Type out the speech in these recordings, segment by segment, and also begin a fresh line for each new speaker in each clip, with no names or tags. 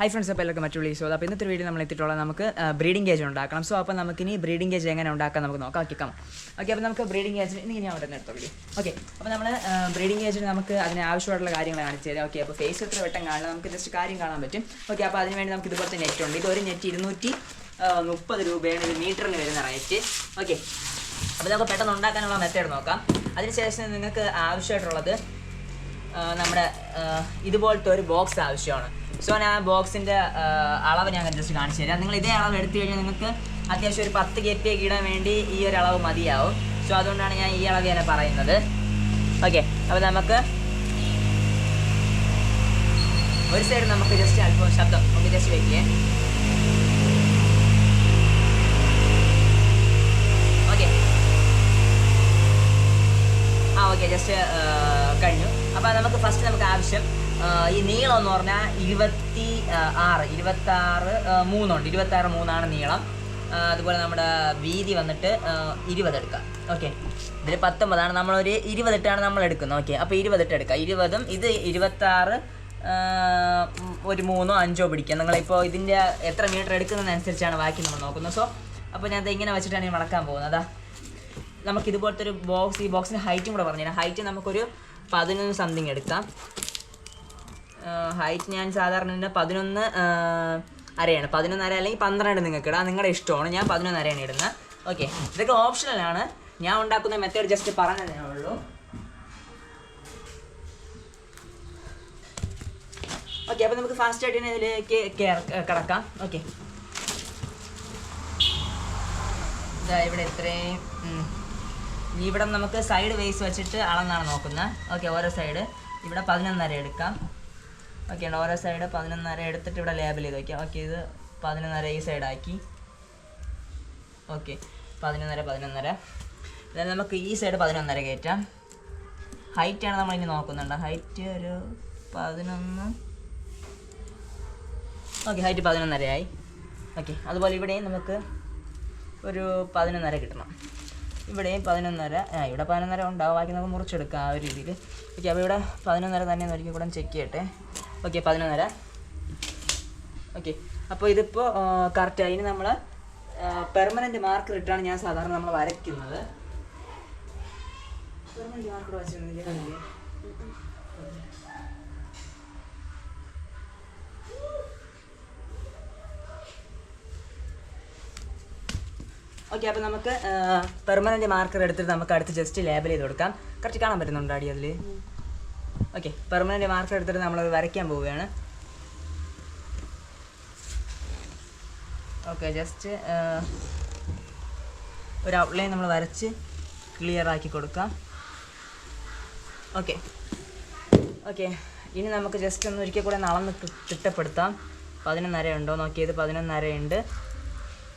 Hi friends അപ്പോൾ എല്ലാവർക്കും മറ്റുള്ള സോ അപ്പോൾ ഇന്നത്തെ വീഡിയോ നമ്മൾ എത്തിയിട്ടുള്ള നമുക്ക് ബ്രീഡിംഗ് കേജ് ഉണ്ടാക്കണം. സോ അപ്പോൾ നമുക്ക് ഇനി ബ്രീഡിംഗ് കേജ് എങ്ങനെ ഉണ്ടാക്കാം നമുക്ക് നോക്കാം. ഓക്കെ കം ഓക്കെ അപ്പോൾ നമുക്ക് ബ്രീഡിംഗ് കേജിന് ഇനി ഞാൻ അവിടെ നിന്ന് എടുത്തോ ഓക്കെ അപ്പോൾ നമ്മൾ ബ്രീഡിംഗ് കേജിന് നമുക്ക് അതിന് ആവശ്യമായിട്ടുള്ള കാര്യങ്ങൾ കാണിച്ചു തരാം ഓക്കെ അപ്പോൾ ഫേസ് എത്ര വട്ടം കാണാം നമുക്ക് ജസ്റ്റ് കാര്യം കാണാൻ പറ്റും. ഓക്കെ അപ്പോൾ അതിന് വേണ്ടി നമുക്ക് ഇതുപോലത്തെ നെറ്റ് ഉണ്ട്. ഇതൊരു നെറ്റ് ഇരുന്നൂറ്റി മുപ്പത് രൂപയാണ് ഒരു മീറ്ററിന് വരുന്ന റേറ്റ് ഓക്കെ അപ്പോൾ നമുക്ക് പെട്ടെന്ന് ഉണ്ടാക്കാനുള്ള മെത്തേഡ് നോക്കാം. അതിനുശേഷം നിങ്ങൾക്ക് ആവശ്യമായിട്ടുള്ളത് നമ്മുടെ ഇതുപോലത്തെ ഒരു ബോക്സ് ആവശ്യമാണ്. സോ ഞാൻ ബോക്സിന്റെ അളവ് ഞാൻ ജസ്റ്റ് കാണിച്ചു തരാം. നിങ്ങൾ ഇതേ അളവ് എടുത്തു കഴിഞ്ഞാൽ നിങ്ങൾക്ക് അത്യാവശ്യം ഒരു പത്ത് കെ പി ഒക്കെ ഇടാൻ വേണ്ടി ഈ ഒരു അളവ് മതിയാവും. സോ അതുകൊണ്ടാണ് ഞാൻ ഈ അളവ് തന്നെ പറയുന്നത്. ഓക്കെ അപ്പോൾ നമുക്ക് ഒരു സൈഡ് നമുക്ക് ജസ്റ്റ് അല്പം ശബ്ദം. നമുക്ക് ജസ്റ്റ് വെക്കേ. ഓക്കെ ആ ഓക്കെ ജസ്റ്റ് കഴിഞ്ഞു. അപ്പോൾ നമുക്ക് ഫസ്റ്റ് നമുക്ക് ആവശ്യം ഈ നീളം എന്ന് പറഞ്ഞാൽ ഇരുപത്തി ആറ് ഇരുപത്തി ആറ് മൂന്നുണ്ട്. ഇരുപത്തി ആറ് മൂന്നാണ് നീളം. അതുപോലെ നമ്മുടെ വീതി വന്നിട്ട് ഇരുപത് എടുക്കാം. ഓക്കെ. ഇതിൽ പത്തൊമ്പതാണ്. നമ്മളൊരു ഇരുപതിട്ടാണ് നമ്മൾ എടുക്കുന്നത്. ഓക്കെ. അപ്പോൾ ഇരുപതിട്ട് എടുക്കാം. ഇരുപതും ഇത് ഇരുപത്താറ് ഒരു മൂന്നോ അഞ്ചോ പിടിക്കുക നിങ്ങളിപ്പോൾ ഇതിന്റെ എത്ര മീറ്റർ എടുക്കുന്നതിനനുസരിച്ചാണ് ബാക്കി നമ്മൾ നോക്കുന്നത്. സോ അപ്പോൾ ഞാൻ ഇങ്ങനെ വെച്ചിട്ടാണ് ഞാൻ വളക്കാൻ പോകുന്നത്. അതാ. നമുക്ക് ഇതുപോലത്തെ ഒരു ബോക്സ് ഈ ബോക്സിന്റെ ഹൈറ്റും കൂടെ പറഞ്ഞുതരാം. ഹൈറ്റ് നമുക്കൊരു പതിനൊന്ന് സംതിങ് എടുക്കാം. ഹൈറ്റ് ഞാൻ സാധാരണ തന്നെ പതിനൊന്ന് അരയാണ്. പതിനൊന്നര അല്ലെങ്കിൽ പന്ത്രണ്ട് നിങ്ങൾക്ക് ഇടാം. നിങ്ങളുടെ ഇഷ്ടമാണ്. ഞാൻ പതിനൊന്നരയാണ് ഇടുന്നത്. ഓക്കെ ഇതൊക്കെ ഓപ്ഷണലാണ് ഞാൻ ഉണ്ടാക്കുന്ന മെത്തേഡ് ജസ്റ്റ് പറഞ്ഞതേ ഉള്ളൂ. ഓക്കെ അപ്പോൾ നമുക്ക് ഫാസ്റ്റ് ആയിട്ട് തന്നെ ഇതിലേക്ക് കിടക്കാം. ഓക്കെ ഇവിടെ ഇത്രയും. ഇവിടെ നമുക്ക് സൈഡ് വേസ് വെച്ചിട്ട് അളന്നാണ് നോക്കുന്നത്. ഓക്കെ ഓരോ സൈഡ് ഇവിടെ പതിനൊന്നര എടുക്കാം. ഓക്കെ ഉണ്ട് ഓരോ സൈഡ് പതിനൊന്നര എടുത്തിട്ട് ഇവിടെ ലേബൽ ചെയ്ത് വയ്ക്കാം ഓക്കെ ഇത് പതിനൊന്നര ഈ സൈഡാക്കി ഓക്കെ പതിനൊന്നര പതിനൊന്നര. എന്നാലും നമുക്ക് ഈ സൈഡ് പതിനൊന്നര കയറ്റാം. ഹൈറ്റാണ് നമ്മളിനി നോക്കുന്നുണ്ട്. ഹൈറ്റ് ഒരു പതിനൊന്ന്. Okay height പതിനൊന്നരയായി. ഓക്കെ അതുപോലെ ഇവിടെയും നമുക്ക് ഒരു പതിനൊന്നര കിട്ടണം. ഇവിടെയും പതിനൊന്നര ആ ഇവിടെ പതിനൊന്നര ഉണ്ടാവും. ബാക്കി നമുക്ക് മുറിച്ചെടുക്കാം ആ ഒരു രീതിയിൽ. ഓക്കെ അപ്പോൾ ഇവിടെ പതിനൊന്നര തന്നെ ഒരിക്കൽ കൂടെ ചെക്ക് ചെയ്യട്ടെ. ഓക്കെ പതിനൊന്നര. ഓക്കെ അപ്പോൾ ഇതിപ്പോൾ കറക്റ്റ് അതിന് നമ്മൾ പെർമനന്റ് മാർക്ക് ഇട്ടാണ് ഞാൻ സാധാരണ നമ്മൾ വരയ്ക്കുന്നത്. ഓക്കെ അപ്പോൾ നമുക്ക് പെർമനന്റ് മാർക്കർ എടുത്തിട്ട് നമുക്ക് അടുത്ത് ജസ്റ്റ് ലേബൽ ചെയ്ത് കൊടുക്കാം. കറക്റ്റ് കാണാൻ പറ്റുന്നുണ്ടോ അടി അതിൽ ഓക്കെ പെർമനന്റ് മാർക്കർ എടുത്തിട്ട് നമ്മളത് വരയ്ക്കാൻ പോവുകയാണ്. ഓക്കെ ജസ്റ്റ് ഒരു ഔട്ട്ലൈൻ നമ്മൾ വരച്ച് ക്ലിയർ ആക്കി കൊടുക്കാം. ഓക്കെ ഓക്കെ ഇനി നമുക്ക് ജസ്റ്റ് ഒന്ന് ഒരിക്കൽ കൂടെ നളന്ന് തിട്ടപ്പെടുത്താം. പതിനൊന്നര ഉണ്ടോ? നോക്കിയത് പതിനൊന്നര ഉണ്ട്.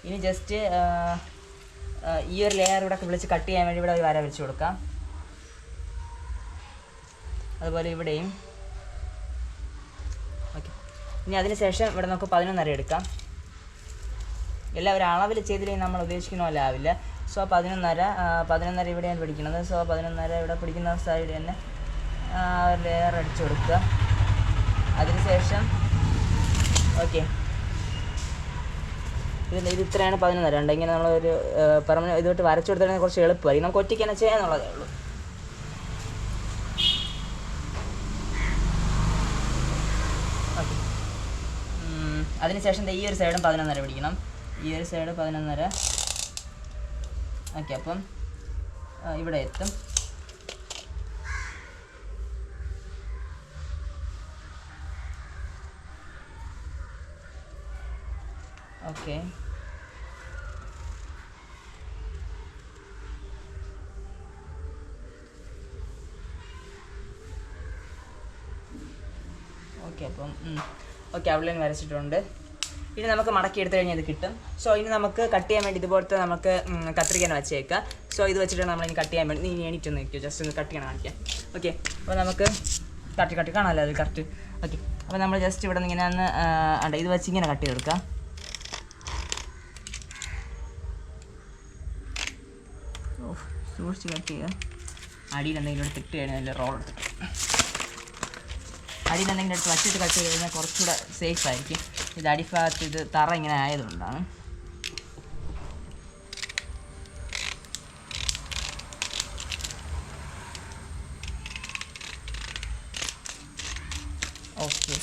ഇനി ജസ്റ്റ് ഈ ഒരു ലെയർ ഇവിടെ വിളിച്ച് കട്ട് ചെയ്യാൻ വേണ്ടി ഇവിടെ ഒരു വര വെച്ച് കൊടുക്കാം. അതുപോലെ ഇവിടെയും. ഓക്കെ ഇനി അതിന് ശേഷം ഇവിടെ നമുക്ക് പതിനൊന്നര എടുക്കാം. എല്ലാം ഒരു അളവിൽ ചെയ്തില്ലെങ്കിൽ നമ്മൾ ഉദ്ദേശിക്കുന്ന പോലെ ആവില്ല. സോ പതിനൊന്നര പതിനൊന്നര ഇവിടെയാണ് പിടിക്കുന്നത്. സോ പതിനൊന്നര ഇവിടെ പിടിക്കുന്ന സൈഡ് തന്നെ ലെയർ അടിച്ചു കൊടുക്കുക. അതിനുശേഷം ഓക്കെ ഇത് ഇത് ഇത്രയാണ് പതിനൊന്നര. ഉണ്ട് ഇങ്ങനെ നമ്മളൊരു പെർമനന്റ് ഇതോട്ട് വരച്ചു കൊടുത്തിട്ടുണ്ടെങ്കിൽ കുറച്ച് എളുപ്പമായിരിക്കും നമുക്ക് ഒറ്റയ്ക്ക് തന്നെ ചെയ്യാന്നുള്ളതേ ഉള്ളൂ ഓക്കെ അതിനുശേഷം ഈ ഒരു സൈഡും പതിനൊന്നര പിടിക്കണം. ഈ ഒരു സൈഡ് പതിനൊന്നര. ഓക്കെ അപ്പം ഇവിടെ എത്തും. ഓക്കെ. ഓക്കെ അപ്പം ഓക്കെ ഔട്ട്ലൈൻ വരച്ചിട്ടുണ്ട്. ഇനി നമുക്ക് മടക്കി എടുത്തു കഴിഞ്ഞാൽ ഇത് കിട്ടും. സോ ഇനി നമുക്ക് കട്ട് ചെയ്യാൻ വേണ്ടി ഇതുപോലത്തെ നമുക്ക് കത്രികനെ വെച്ചേക്കാം. സോ ഇത് വെച്ചിട്ട് നമ്മൾ ഇനി കട്ട് ചെയ്യാൻ വേണ്ടി ഇനി എണീറ്റ് നിൽക്കുക ജസ്റ്റ് ഒന്ന് കട്ട് ചെയ്യണം കാണിക്കാം. ഓക്കെ അപ്പോൾ നമുക്ക് കട്ടി കട്ടി കാണാമല്ലോ അത് കറക്റ്റ് ഓക്കെ അപ്പോൾ നമ്മൾ ജസ്റ്റ് ഇവിടെ നിന്ന് ഇങ്ങനെ ഒന്ന് ഉണ്ട് ഇത് വെച്ച് ഇങ്ങനെ കട്ട് ചെയ്തെടുക്കാം. ഓ സൂക്ഷിച്ച് കട്ട് ചെയ്യുക. അടിയിൽ എന്തെങ്കിലും എടുത്ത് ഇട്ട് കഴിഞ്ഞാൽ റോൾ എടുത്തിട്ട്. അടിയിൽ എന്തെങ്കിലും എടുത്ത് വച്ചിട്ട് കട്ട് ചെയ്ത് കഴിഞ്ഞാൽ കുറച്ചുകൂടെ സേഫ് ആയിരിക്കും. ഇത് അടിഭാഗത്ത് ഇത് തറ ഇങ്ങനെ ആയതുകൊണ്ടാണ്. ഓക്കെ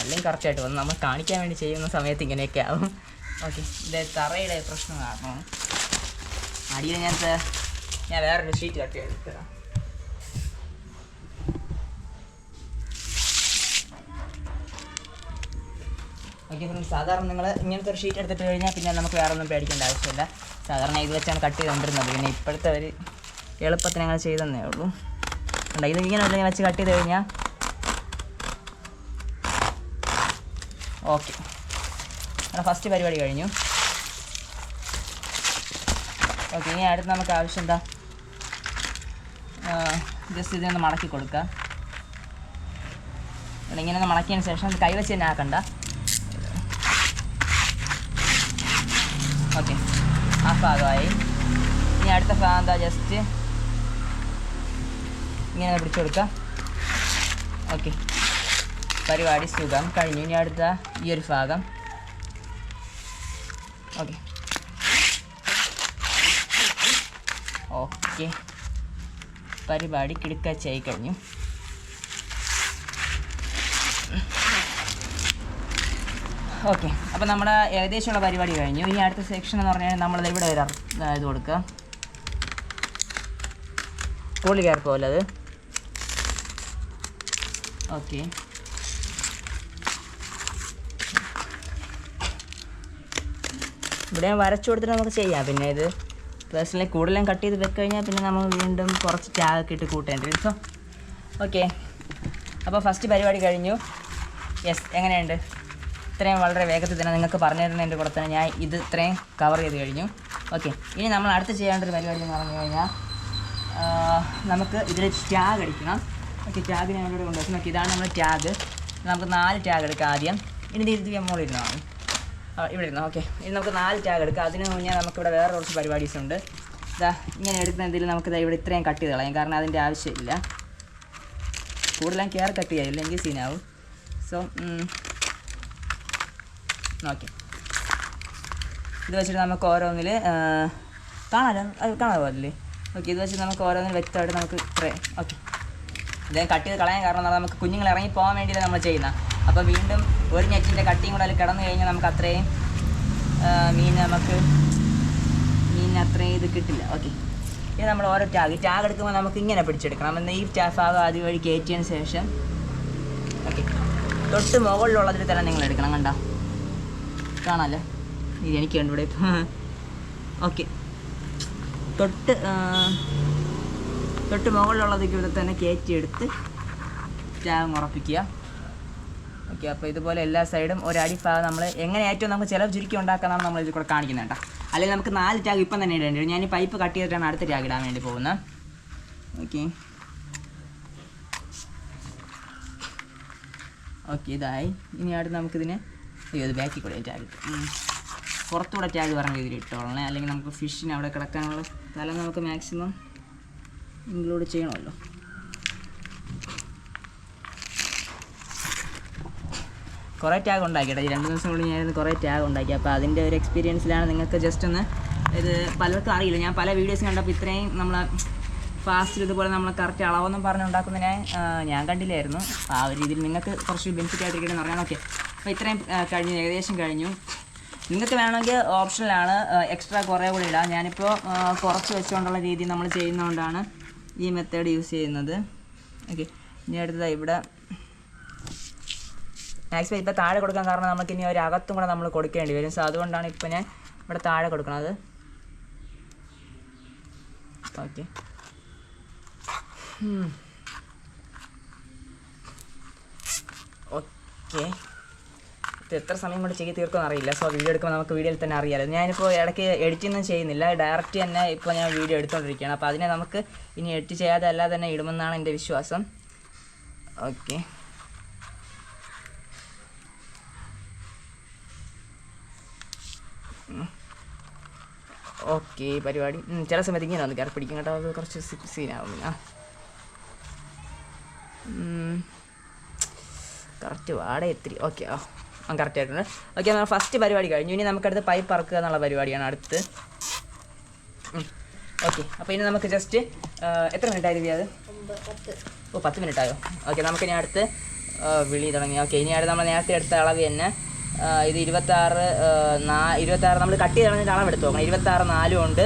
അല്ലെങ്കിൽ കറക്റ്റായിട്ട് വന്ന് നമ്മൾ കാണിക്കാൻ വേണ്ടി ചെയ്യുന്ന സമയത്ത് ഇങ്ങനെയൊക്കെ ആവും. ഓക്കെ ഇത് തറയുടെ പ്രശ്നം കാരണം. അടിയിൽ ഞാൻ ഞാൻ വേറൊരു ഷീറ്റ് കട്ടി എടുത്തരാം ഓക്കെ ഫ്രണ്ട്സ് സാധാരണ നിങ്ങൾ ഇങ്ങനത്തെ ഒരു ഷീറ്റ് എടുത്തിട്ട് കഴിഞ്ഞാൽ പിന്നെ നമുക്ക് വേറെ ഒന്നും പേടിക്കേണ്ട ആവശ്യമില്ല. സാധാരണ ഇത് വെച്ചാണ് കട്ട് ചെയ്തുകൊണ്ടിരുന്നത് പിന്നെ ഇപ്പോഴത്തെ ഒരു എളുപ്പത്തിന് അങ്ങനെ ചെയ്തെന്നേ ഉള്ളൂ. കണ്ടോ ഇത് ഇങ്ങനെ ഉണ്ടെങ്കിൽ വെച്ച് കട്ട് ചെയ്ത് കഴിഞ്ഞാൽ ഓക്കെ നമ്മുടെ ഫസ്റ്റ് പരിപാടി കഴിഞ്ഞു. ഓക്കെ ഇനി അടുത്ത് നമുക്ക് ആവശ്യം എന്താ? ജസ്റ്റ് ഇതിനൊന്ന് മടക്കി കൊടുക്കുക ഇങ്ങനെ ഒന്ന് മടക്കിയതിന് ശേഷം കൈവച്ച് തന്നെ ആക്കണ്ട. ഓക്കെ ആ ഭാഗമായി. ഇനി അടുത്ത ഭാഗം എന്താ ജസ്റ്റ് ഇങ്ങനെ പിടിച്ചു കൊടുക്കുക ഓക്കെ പരിപാടി സുഖം. കഴിഞ്ഞു. ഇനി അടുത്ത ഈ ഒരു ഭാഗം. ഓക്കെ ഓക്കെ പരിപാടി കിടുക്കച്ചായി കഴിഞ്ഞു. ഓക്കെ അപ്പോൾ നമ്മുടെ ഏകദേശമുള്ള പരിപാടി കഴിഞ്ഞു. ഇനി അടുത്ത സെക്ഷൻ എന്ന് പറഞ്ഞാൽ നമ്മളത് ഇവിടെ ഒരു ഇത് കൊടുക്കുക. കയറി പോലെ അത്? ഓക്കെ. ഇവിടെ ഞാൻ വരച്ചു കൊടുത്തിട്ട് നമുക്ക് ചെയ്യാം. പിന്നെ ഇത് പേഴ്സണലി കൂടുതലും കട്ട് ചെയ്ത് വെച്ച് കഴിഞ്ഞാൽ പിന്നെ നമ്മൾ വീണ്ടും കുറച്ച് ടാഗൊക്കെ ഇട്ട് കൂട്ടേണ്ടി വരും സോ ഓക്കെ അപ്പോൾ ഫസ്റ്റ് പരിപാടി കഴിഞ്ഞു. യെസ് എങ്ങനെയുണ്ട്? ഇത്രയും വളരെ വേഗത്തിൽ തന്നെ നിങ്ങൾക്ക് പറഞ്ഞു തരുന്നതിന്റെ കൂടെ തന്നെ ഞാൻ ഇത് ഇത്രയും കവർ ചെയ്ത് കഴിഞ്ഞു. ഓക്കെ ഇനി നമ്മൾ അടുത്ത് ചെയ്യേണ്ട ഒരു പരിപാടി എന്ന് പറഞ്ഞു കഴിഞ്ഞാൽ നമുക്ക് ഇതിൽ ടാഗ് അടിക്കണം. ഓക്കെ ടാഗ് ഞാൻ ഇവിടെ കൊണ്ടുവച്ചു നോക്കി ഇതാണ് നമ്മൾ ടാഗ് നമുക്ക് നാല് ടാഗ് എടുക്കാം ആദ്യം. ഇനി ഇത് ആ, ഇവിടെ ഇരുന്നു. ഓക്കെ. ഇനി നമുക്ക് നാല് ടാഗ് എടുക്കാം. അതിന് മുന്നേ നമുക്കിവിടെ വേറെ കുറച്ച് പരിപാടീസ് ഉണ്ട് ഇതാ ഇങ്ങനെ എടുക്കുന്നതിൽ നമുക്ക് ഇവിടെ ഇത്രയും കട്ട് ചെയ്ത് കളയാം. കാരണം അതിന്റെ ആവശ്യമില്ല. കൂടുതലും കെയർ കട്ട് ചെയ്യാം. ഇല്ലെങ്കിൽ സീനാവും. സോ ഓക്കെ ഇത് വെച്ചിട്ട് നമുക്ക് ഓരോന്നിൽ കാണാലോ? അത് കാണാൻ പോലല്ലേ ഓക്കെ ഇത് വെച്ചിട്ട് നമുക്ക് ഓരോന്നിൽ വ്യക്തമായിട്ട് നമുക്ക് ഇത്രയും. ഓക്കെ. ഇദ്ദേഹം കട്ട് ചെയ്ത് കളയാൻ കാരണം നമുക്ക് കുഞ്ഞുങ്ങൾ ഇറങ്ങി പോകാൻ വേണ്ടിയിട്ട് നമ്മൾ ചെയ്യുന്ന അപ്പോൾ വീണ്ടും ഒരു ഞെറ്റിന്റെ കട്ടിയും കൂടെ അതിൽ കിടന്നു കഴിഞ്ഞാൽ നമുക്ക് അത്രയും മീൻ നമുക്ക് മീൻ അത്രയും ഇത് കിട്ടില്ല. ഓക്കെ ഇത് നമ്മൾ ഓരോ ടാഗ് ടാഗ് എടുക്കുമ്പോൾ നമുക്ക് ഇങ്ങനെ പിടിച്ചെടുക്കണം. എന്നാൽ ഈ ഭാഗം ആദ്യം വഴി കയറ്റിയതിന് ശേഷം ഓക്കെ തൊട്ട് മുകളിലുള്ളതിൽ തന്നെ നിങ്ങൾ എടുക്കണം കണ്ടോ? കാണാമല്ലോ ഇത് എനിക്ക് കണ്ടിവിടെ ഓക്കെ തൊട്ട് തൊട്ട് മുകളിലുള്ളതൊക്കെ ഇവിടെ തന്നെ കയറ്റിയെടുത്ത് ടാഗ് ഉറപ്പിക്കുക. ഓക്കെ അപ്പോൾ ഇതുപോലെ എല്ലാ സൈഡും ഒരടി ഭാഗം നമ്മൾ എങ്ങനെ ഏറ്റവും നമുക്ക് ചിലവ് ചുരുക്കി ഉണ്ടാക്കാന്നാണ് നമ്മൾ ഇതിൽ കൂടെ കാണിക്കുന്നത് കേട്ടോ. അല്ലെങ്കിൽ നമുക്ക് നാല് ടാഗ് ഇപ്പം തന്നെ ഇടേണ്ടി വരും. ഞാൻ ഈ പൈപ്പ് കട്ട് ചെയ്തിട്ടാണ് അടുത്ത ടാഗ് ഇടാൻ വേണ്ടി പോകുന്നത്. ഓക്കെ. ഓക്കെ ഇതായി. ഇനി അടുത്ത് നമുക്കിതിനെ അയ്യോ ഇത് ബാക്കിൽ കൂടെ ടാഗ് പുറത്തുകൂടെ ടാഗ് പറഞ്ഞ രീതിയിൽ അല്ലെങ്കിൽ നമുക്ക് ഫിഷിന് അവിടെ കിടക്കാനുള്ള സ്ഥലം നമുക്ക് മാക്സിമം ഇൻക്ലൂഡ് ചെയ്യണമല്ലോ. കുറേ ടാഗ് ഉണ്ടാക്കി കേട്ടോ ഈ രണ്ട് ദിവസം കൊണ്ട് കുറേ ടാഗ് ഉണ്ടാക്കി. അപ്പോൾ അതിന്റെ ഒരു എക്സ്പീരിയൻസിലാണ് നിങ്ങൾക്ക് ജസ്റ്റ് ഒന്ന് ഇത് പലർക്കും അറിയില്ല. ഞാൻ പല വീഡിയോസ് കണ്ടപ്പോൾ ഇത്രയും നമ്മൾ ഫാസ്റ്റിൽ ഇതുപോലെ നമ്മൾ കറക്റ്റ് അളവൊന്നും പറഞ്ഞ് ഉണ്ടാക്കുന്നതിനെ ആ, ഞാൻ കണ്ടില്ലായിരുന്നു. ആ ഒരു രീതിയിൽ നിങ്ങൾക്ക് കുറച്ച് ബെനിഫിറ്റ് ആയിട്ടിരിക്കണം എന്ന് പറയാൻ ഓക്കെ. അപ്പോൾ ഇത്രയും കഴിഞ്ഞു ഏകദേശം കഴിഞ്ഞു. നിങ്ങൾക്ക് വേണമെങ്കിൽ ഓപ്ഷനിലാണ് എക്സ്ട്രാ കുറേ കൂടി ഇടാം. ഞാനിപ്പോൾ കുറച്ച് വെച്ചുകൊണ്ടുള്ള രീതി നമ്മൾ ചെയ്യുന്നതുകൊണ്ടാണ് ഈ മെത്തേഡ് യൂസ് ചെയ്യുന്നത്. ഓക്കെ. ഇനി അടുത്തത് ഇവിടെ മാക്സിമം ഇപ്പോൾ താഴെ കൊടുക്കാൻ കാരണം നമുക്ക് ഇനി ഒരു അകത്തും കൂടെ നമ്മൾ കൊടുക്കേണ്ടി വരും. സോ അതുകൊണ്ടാണ് ഇപ്പോൾ ഞാൻ ഇവിടെ താഴെ കൊടുക്കുന്നത്. ഓക്കെ ഓക്കെ ഇത് എത്ര സമയം കൊണ്ട് ചെയ്ത് തീർക്കുമെന്ന് അറിയില്ല. സോ വീഡിയോ എടുക്കുമ്പോൾ നമുക്ക് വീഡിയോയിൽ തന്നെ അറിയാമല്ലോ ഞാനിപ്പോൾ ഇടയ്ക്ക് എഡിറ്റ് ഒന്നും ചെയ്യുന്നില്ല. ഡയറക്റ്റ് തന്നെ ഇപ്പോൾ ഞാൻ വീഡിയോ എടുത്തുകൊണ്ടിരിക്കുകയാണ് അപ്പോൾ അതിനെ നമുക്ക് ഇനി എഡിറ്റ് ചെയ്യാതെ അല്ലാതെ തന്നെ ഇടുമെന്നാണ് എന്റെ വിശ്വാസം. ഓക്കെ ഓക്കെ പരിപാടി. ചില സമയത്ത് ഇങ്ങനെ വന്ന് കയറി പിടിക്കും കേട്ടോ. അത് കുറച്ച് സീനാവും. ആ. കറക്റ്റ് വാടെ എത്തിരി. ഓക്കെ ഓ ആ കറക്റ്റ് ആയിട്ടുണ്ട്. ഓക്കെ നമ്മൾ ഫസ്റ്റ് പരിപാടി കഴിഞ്ഞു. ഇനി നമുക്കടുത്ത് പൈപ്പ് ഇറക്കുക എന്നുള്ള പരിപാടിയാണ് അടുത്ത്. ഓക്കെ അപ്പോൾ ഇനി നമുക്ക് ജസ്റ്റ് എത്ര മിനിറ്റ് ആയിരുന്നു അത്? ഓ പത്ത് മിനിറ്റ് ആയോ ഓക്കെ നമുക്കിനി അടുത്ത് വിളി തുടങ്ങി. ഓക്കെ ഇനി അടുത്ത് നമ്മൾ നേരത്തെ എടുത്ത അളവ് തന്നെ ഇത് ഇരുപത്താറ് നാ ഇരുപത്താറ് നമ്മൾ കട്ട് ചെയ്ത് കളഞ്ഞിട്ട് അളവ് എടുത്ത് നോക്കണം. ഇരുപത്താറ് നാലും ഉണ്ട്.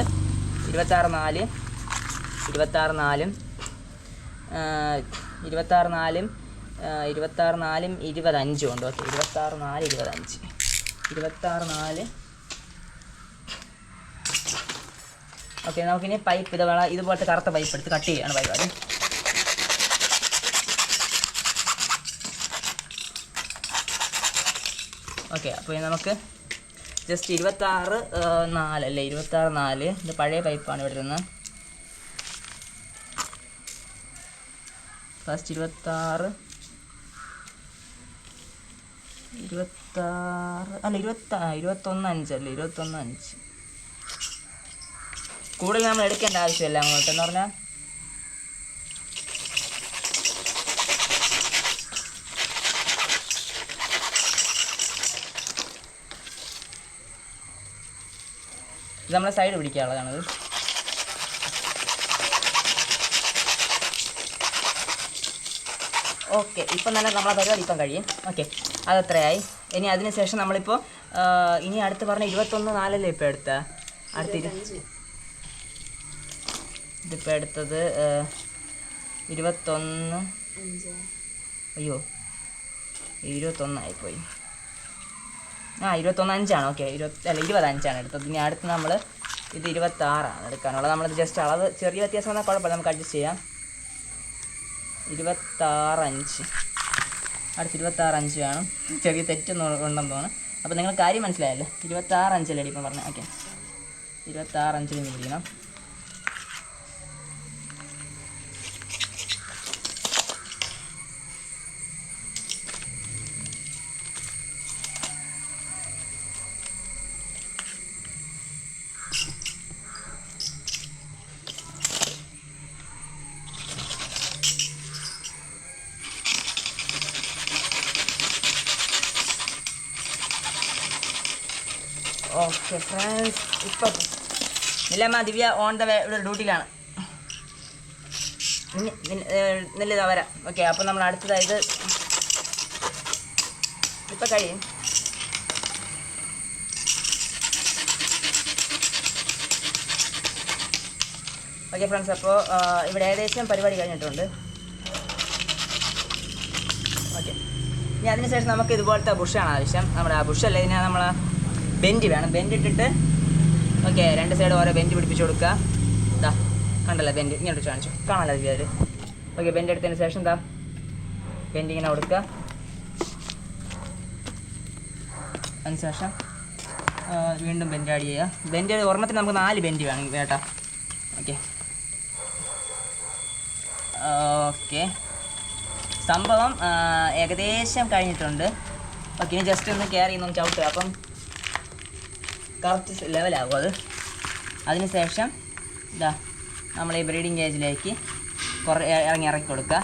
ഇരുപത്താറ് നാല് ഇരുപത്താറ് നാലും ഇരുപത്താറ് നാലും ഇരുപത്താറ് നാലും ഇരുപതഞ്ചും ഉണ്ട്. ഓക്കെ ഇരുപത്താറ് നാല് ഇരുപതഞ്ച് ഇരുപത്താറ് നാല്. ഓക്കെ നമുക്കിനി പൈപ്പ് ഇത് വേണം ഇതുപോലത്തെ കറുത്ത പൈപ്പ് എടുത്ത് കട്ട് ചെയ്യാണ് പരിപാടി. ഓക്കെ അപ്പോൾ നമുക്ക് ജസ്റ്റ് ഇരുപത്താറ് അല്ലേ? ഇരുപത്താറ് നാല്. ഇത് പഴയ പൈപ്പാണ് ഇവിടെ നിന്ന് ഫസ്റ്റ് ഇരുപത്താറ്. ഇരുപത്താറ് അല്ല ഇരുപത്താ ഇരുപത്തൊന്ന് അഞ്ചല്ലേ ഇരുപത്തൊന്ന് അഞ്ച്. കൂടുതൽ നമ്മൾ എടുക്കേണ്ട ആവശ്യമില്ല അങ്ങോട്ടെന്ന് പറഞ്ഞാൽ ഇത് നമ്മളെ സൈഡ് പിടിക്കാനുള്ളതാണത്. ഓക്കെ ഇപ്പം തന്നെ നമ്മളെ പരിപാടി ഇപ്പം കഴിയും. ഓക്കെ അതത്രയായി. ഇനി അതിന് ശേഷം നമ്മളിപ്പോൾ ഇനി അടുത്ത് പറഞ്ഞ ഇരുപത്തൊന്ന് നാലല്ലേ ഇപ്പോൾ എടുത്ത? അടുത്ത ഇതിപ്പോൾ എടുത്തത് ഇരുപത്തൊന്ന് അയ്യോ ഇരുപത്തൊന്നായിപ്പോയി ആ ഇരുപത്തൊന്നഞ്ചാണ്. ഓക്കെ ഇരുപത്തി അല്ല ഇരുപത്തഞ്ചാണ് എടുത്തത്. ഇനി അടുത്ത് നമ്മൾ ഇത് ഇരുപത്താറാണ് എടുക്കാനുള്ളത്. നമ്മളിത് ജസ്റ്റ് അളവ് ചെറിയ വ്യത്യാസം വന്നാൽ കുഴപ്പമില്ല. നമുക്ക് അഡ്ജസ്റ്റ് ചെയ്യാം. ഇരുപത്താറഞ്ച്. അടുത്ത് ഇരുപത്താറഞ്ച് വേണം. ചെറിയ തെറ്റൊന്നും ഉണ്ടെന്ന് തോന്നുന്നു. അപ്പോൾ നിങ്ങൾ കാര്യം മനസ്സിലായല്ലേ? ഇരുപത്താറഞ്ചല്ലേ ഇപ്പം പറഞ്ഞത്? ഓക്കെ. ഇരുപത്താറഞ്ചിൽ നിന്ന് പിടിക്കണം ഓക്കെ ഫ്രണ്ട്സ് ഇപ്പൊ നിലമ്മ ദിവ്യ ഓൺ ദ വേ ഇവിടെ ഡ്യൂട്ടിയിലാണ്. നെല്ല് ഇതാ വരാം. ഓക്കെ അപ്പോൾ നമ്മൾ അടുത്തതായത് ഇപ്പൊ കഴിയും ഓക്കെ ഫ്രണ്ട്സ് അപ്പോൾ ഇവിടെ ഏകദേശം പരിപാടി കഴിഞ്ഞിട്ടുണ്ട്. ഓക്കെ ഇനി അതിനുശേഷം നമുക്ക് ഇതുപോലത്തെ ബുഷാണ് ആവശ്യം. നമ്മുടെ ആ ബുഷല്ലേ ഇതിനെ നമ്മൾ ബെൻഡ് വേണം. ബെൻഡ് ഇട്ടിട്ട് ഓക്കെ രണ്ട് സൈഡ് ഓരോ ബെൻഡ് പിടിപ്പിച്ച് കൊടുക്കുക. ഇതാ കണ്ടല്ലോ ബെൻഡ്. ഇങ്ങനെ ഇട്ട് കാണിച്ചു കാണാമല്ലോ ഇതിൽ ഓക്കെ ബെൻഡ് എടുത്തതിന് ശേഷം എന്താ ബെൻഡ് ഇങ്ങനെ കൊടുക്കുക. അതിന് ശേഷം വീണ്ടും ബെൻഡ് ആഡ് ചെയ്യുക. ബെൻഡ് ഒരെണ്ണത്തിന് നമുക്ക് നാല് ബെൻഡ് വേണം കേട്ടോ. ഓക്കെ. ഓക്കെ. സംഭവം ഏകദേശം കഴിഞ്ഞിട്ടുണ്ട്. ഓക്കെ ഇനി ജസ്റ്റ് ഒന്ന് കെയർ ചെയ്യുന്നു ചവിട്ടുക. അപ്പം കറക്റ്റ് ലെവലാകും അത്. അതിനുശേഷം ഇതാ നമ്മൾ ഈ ബ്രീഡിങ് കേജിലേക്ക് കുറേ ഇറങ്ങി ഇറക്കി കൊടുക്കുക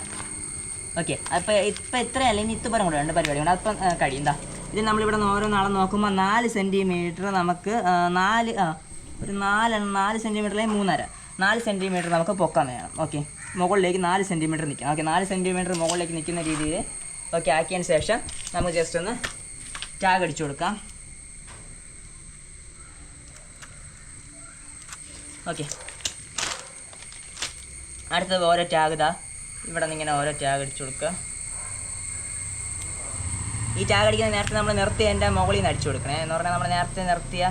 ഓക്കെ. അപ്പോൾ ഇപ്പം ഇത്ര അല്ലെങ്കിൽ ഇത്തുപരം കൂടെ ഉണ്ട് പരിപാടി കൊണ്ട് അപ്പം കഴിയും. എന്താ ഇത് നമ്മളിവിടെ ഓരോ നാളെ നോക്കുമ്പോൾ നാല് സെന്റിമീറ്റർ നമുക്ക് നാല് ഒരു നാല് നാല് സെന്റിമീറ്ററിലേക്ക് മൂന്നര. നാല് സെന്റിമീറ്റർ നമുക്ക് പൊക്കാൻ വേണം. ഓക്കെ. മുകളിലേക്ക് നാല് സെന്റിമീറ്റർ നിൽക്കണം. ഓക്കെ നാല് സെന്റിമീറ്റർ മുകളിലേക്ക് നിൽക്കുന്ന രീതിയിൽ ഓക്കെ ആക്കിയതിന് ശേഷം നമുക്ക് ജസ്റ്റ് ഒന്ന് ടാഗ് അടിച്ചു കൊടുക്കാം. ഓക്കെ. അടുത്തത് ഓരോ ടാഗ് ഇതാ. ഇവിടെ നിന്ന് ഇങ്ങനെ ഓരോ ടാഗ് അടിച്ചു കൊടുക്കുക. ഈ ടാഗ് അടിക്കുന്ന നേരത്തെ നമ്മൾ നിർത്തി എന്റെ മുകളിൽ നിന്ന് അടിച്ചു കൊടുക്കണേ. എന്ന് പറഞ്ഞാൽ നമ്മൾ നേരത്തെ നിർത്തിയ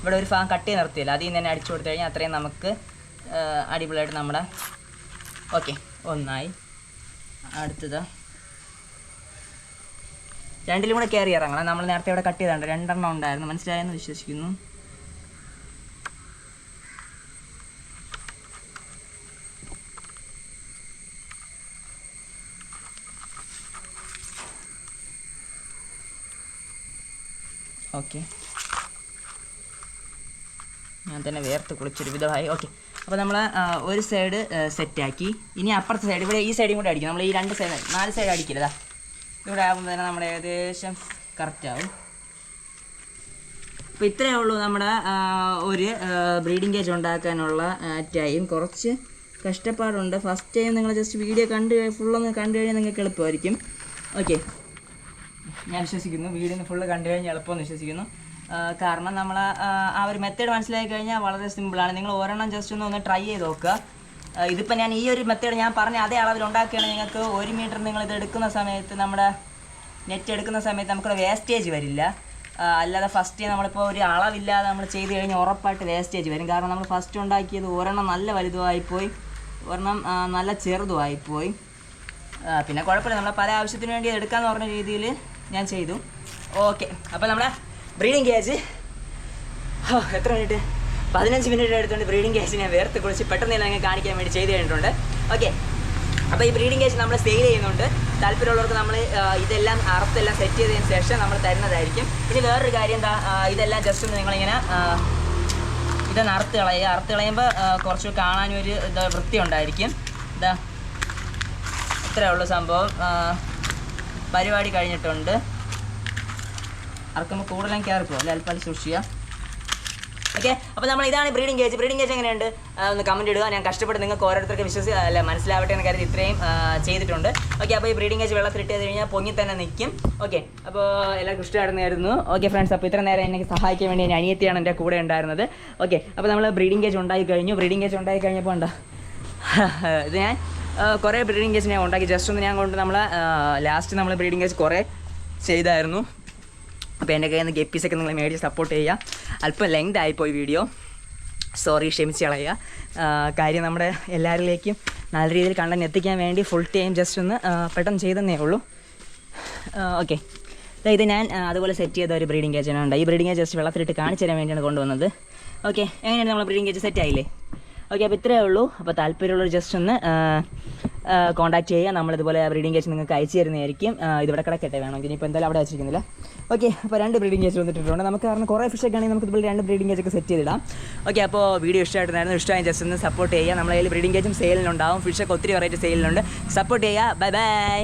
ഇവിടെ ഒരു ഭാഗം കട്ട് ചെയ്ത് നിർത്തിയില്ല. അതിൽ നിന്ന് തന്നെ അടിച്ചു കൊടുത്തു കഴിഞ്ഞാൽ അത്രയും നമുക്ക് അടിപൊളിയായിട്ട് നമ്മുടെ ഓക്കെ ഒന്നായി. അടുത്തത്. രണ്ടിലും കൂടെ കയറി ഇറങ്ങണം. നമ്മൾ നേരത്തെ ഇവിടെ കട്ട് ചെയ്തിട്ടുണ്ട് രണ്ടെണ്ണം ഉണ്ടായിരുന്നു. മനസ്സിലായെന്ന് വിശ്വസിക്കുന്നു. ഓക്കെ ഞാൻ തന്നെ വേർത്ത് കുളിച്ചൊരു വിധമായി. ഓക്കെ അപ്പോൾ നമ്മൾ ഒരു സൈഡ് സെറ്റാക്കി ഇനി അപ്പുറത്തെ സൈഡ് ഇവിടെ ഈ സൈഡും കൂടെ അടിക്കും നമ്മൾ ഈ രണ്ട് സൈഡ് നാല് സൈഡ് അടിക്കില്ലതാ ഇവിടെ ആകുമ്പോൾ തന്നെ നമ്മുടെ ഏകദേശം കറക്റ്റ് ആവും. അപ്പോൾ ഇത്രയേ ഉള്ളൂ നമ്മുടെ ഒരു ബ്രീഡിംഗ് കേജ് ഉണ്ടാക്കാനുള്ള ടൈം കുറച്ച് കഷ്ടപ്പാടുണ്ട്. ഫസ്റ്റ് ടൈം നിങ്ങൾ ജസ്റ്റ് വീഡിയോ കണ്ട് ഫുള്ളൊന്ന് കണ്ടു കഴിഞ്ഞാൽ നിങ്ങൾക്ക് എളുപ്പമായിരിക്കും. ഓക്കെ ഞാൻ വിശ്വസിക്കുന്നു. വീടിന് ഫുള്ള് കണ്ടു കഴിഞ്ഞാൽ എളുപ്പമെന്ന് വിശ്വസിക്കുന്നു. കാരണം നമ്മൾ ആ ഒരു മെത്തേഡ് മനസ്സിലാക്കി കഴിഞ്ഞാൽ വളരെ സിമ്പിളാണ് നിങ്ങൾ ഒരെണ്ണം ജസ്റ്റ് ഒന്ന് ഒന്ന് ട്രൈ ചെയ്ത് നോക്കുക. ഇതിപ്പോൾ ഞാൻ ഈ ഒരു മെത്തേഡ് ഞാൻ പറഞ്ഞ അതേ അളവിൽ ഉണ്ടാക്കുകയാണ് നിങ്ങൾക്ക് ഒരു മീറ്റർ നിങ്ങൾ ഇത് എടുക്കുന്ന സമയത്ത് നമ്മുടെ നെറ്റ് എടുക്കുന്ന സമയത്ത് നമുക്കൊരു വേസ്റ്റേജ് വരില്ല. അല്ലാതെ ഫസ്റ്റ് നമ്മളിപ്പോൾ ഒരു അളവില്ലാതെ നമ്മൾ ചെയ്ത് കഴിഞ്ഞാൽ ഉറപ്പായിട്ട് വേസ്റ്റേജ് വരും. കാരണം നമ്മൾ ഫസ്റ്റ് ഉണ്ടാക്കിയത് ഒരെണ്ണം നല്ല വലുതുമായിപ്പോയി. ഒരെണ്ണം നല്ല ചെറുതുമായിപ്പോയി. പിന്നെ കുഴപ്പമില്ല. നമ്മൾ പല ആവശ്യത്തിന് വേണ്ടി എടുക്കാമെന്ന് പറഞ്ഞ രീതിയിൽ ഞാൻ ചെയ്തു. ഓക്കെ അപ്പോൾ നമ്മളെ ബ്രീഡിങ് കേജ് എത്ര മിനിറ്റ് പതിനഞ്ച് മിനിറ്റ് എടുത്തുകൊണ്ട് ബ്രീഡിങ് ഗ്യാസ് ഞാൻ വേർത്ത് കുളിച്ച് പെട്ടെന്ന് തന്നെ അങ്ങ് കാണിക്കാൻ വേണ്ടി ചെയ്ത് കഴിഞ്ഞിട്ടുണ്ട്. ഓക്കെ അപ്പോൾ ഈ ബ്രീഡിങ് ഗ്യാസ് നമ്മൾ സെയിൽ ചെയ്യുന്നുണ്ട്. താല്പര്യമുള്ളവർക്ക് നമ്മൾ ഇതെല്ലാം അറുത്തെല്ലാം സെറ്റ് ചെയ്തതിന് ശേഷം നമ്മൾ തരുന്നതായിരിക്കും. ഇനി വേറൊരു കാര്യം എന്താ ഇതെല്ലാം ജസ്റ്റ് ഒന്ന് നിങ്ങളിങ്ങനെ ഇതൊന്ന് അറുത്ത് കളയുക. അറുത്ത് കളയുമ്പോൾ കുറച്ച് കാണാനൊരു വൃത്തി ഉണ്ടായിരിക്കും ഇതാ ഇത്രയേ ഉള്ളൂ സംഭവം. പരിപാടി കഴിഞ്ഞിട്ടുണ്ട്. അറക്കുമ്പോൾ കൂടുതലും കയറി അല്ലെ? അല്പം സൂക്ഷിക്കുക ഓക്കെ അപ്പോൾ നമ്മൾ ഇതാണ് ബ്രീഡിംഗ് കേജ് ബ്രീഡിംഗ് കേജ് എങ്ങനെയുണ്ട്? ഒന്ന് കമന്റ് ഇടുക. ഞാൻ കഷ്ടപ്പെട്ട് നിങ്ങൾക്ക് ഓരോരുത്തർക്ക് വിശ്വസി അല്ല മനസ്സിലാവട്ടെ എന്ന് കാര്യത്തിൽ ഇത്രയും ചെയ്തിട്ടുണ്ട്. ഓക്കെ അപ്പോൾ ഈ ബ്രീഡിംഗ് കേജ് വെള്ളത്തിൽ വെള്ളത്തിലിട്ട് കഴിഞ്ഞാൽ പൊങ്ങി തന്നെ നിൽക്കും ഓക്കെ അപ്പോൾ എല്ലാവർക്കും ഇഷ്ടമായിരുന്നായിരുന്നു ഓക്കെ ഫ്രണ്ട്സ് അപ്പോൾ ഇത്ര നേരം എന്നെ സഹായിക്കാൻ വേണ്ടി ഞാൻ അനിയത്തിയാണ് എന്റെ കൂടെ ഉണ്ടായിരുന്നത്. ഓക്കെ അപ്പോൾ നമ്മൾ ബ്രീഡിംഗ് കേജ് ഉണ്ടായി കഴിഞ്ഞു. ബ്രീഡിംഗ് കേജ് ഉണ്ടായി കഴിഞ്ഞപ്പോൾ ഉണ്ടോ ഇത് ഞാൻ കുറേ ബ്രീഡിംഗ് കേസ് ഞാൻ ഉണ്ടാക്കി. ജസ്റ്റ് ഒന്ന് ഞാൻ കൊണ്ട് നമ്മൾ ലാസ്റ്റ് നമ്മൾ ബ്രീഡിംഗ് കേസ് കുറേ ചെയ്തായിരുന്നു. അപ്പോൾ എന്റെ കയ്യിൽ നിന്ന് ഗപ്പീസൊക്കെ നിങ്ങൾ മേടിച്ച് സപ്പോർട്ട് ചെയ്യുക അല്പം ലെങ്ത് ആയിപ്പോയി വീഡിയോ സോറി ക്ഷമിച്ച് കളയുക കാര്യം നമ്മുടെ എല്ലാവരിലേക്കും നല്ല രീതിയിൽ കണ്ടന്റ് എത്തിക്കാൻ വേണ്ടി ഫുൾ ടൈം ജസ്റ്റ് ഒന്ന് പെട്ടെന്ന് ചെയ്തെന്നേ ഉള്ളൂ. ഓക്കെ ഇത് ഞാൻ അതുപോലെ സെറ്റ് ചെയ്ത ഒരു ബ്രീഡിംഗ് കേജ് ഉണ്ട് ഈ ബ്രീഡിംഗ് കേജ് ജസ്റ്റ് വെള്ളത്തിലിട്ട് കാണിച്ചു തരാൻ വേണ്ടിയാണ് കൊണ്ടുവന്നത്. ഓക്കെ എങ്ങനെയാണ് നമ്മൾ ബ്രീഡിംഗ് കേജ് സെറ്റ് ആയില്ലേ? ഓക്കെ അപ്പോൾ ഇത്രയേ ഉള്ളൂ. അപ്പോൾ താല്പര്യമുള്ളവർ ജസ്റ്റ് ഒന്ന് കോൺടാക്ട് ചെയ്യുക. നമ്മളിതുപോലെ ബ്രീഡിംഗ് കേസ് നിങ്ങൾക്ക് അയച്ചു തരുന്നതായിരിക്കും. ഇതിവിടെ കിടക്കട്ടെ വേണമെങ്കിൽ. ഇനിയിപ്പോൾ എന്തായാലും അവിടെ വെച്ചിരിക്കുന്നില്ല. ഓക്കെ അപ്പോൾ രണ്ട് ബ്രീഡിംഗ് കേസ് വന്നിട്ടുണ്ട്. നമുക്ക് കാരണം കുറേ ഫിഷൊക്കെ ആണെങ്കിൽ നമുക്ക് ഇതുപോലെ രണ്ട് ബ്രീഡിംഗ് കേജ് ഒക്കെ സെറ്റ് ചെയ്തിടാം. ഓക്കെ അപ്പോൾ വീഡിയോ ഇഷ്ടമായിട്ടുണ്ടായിരുന്നു. ഇഷ്ടമായി ജസ്റ്റ് ഒന്ന് സപ്പോർട്ട് ചെയ്യുക. നമ്മളതിൽ ബ്രീഡിംഗ് കേസും സെയിലിനുണ്ടാവും ഫിഷൊക്കെ ഒത്തിരി വെറൈറ്റി സെയിലിനുണ്ട് സപ്പോർട്ട് ചെയ്യുക. Bye bye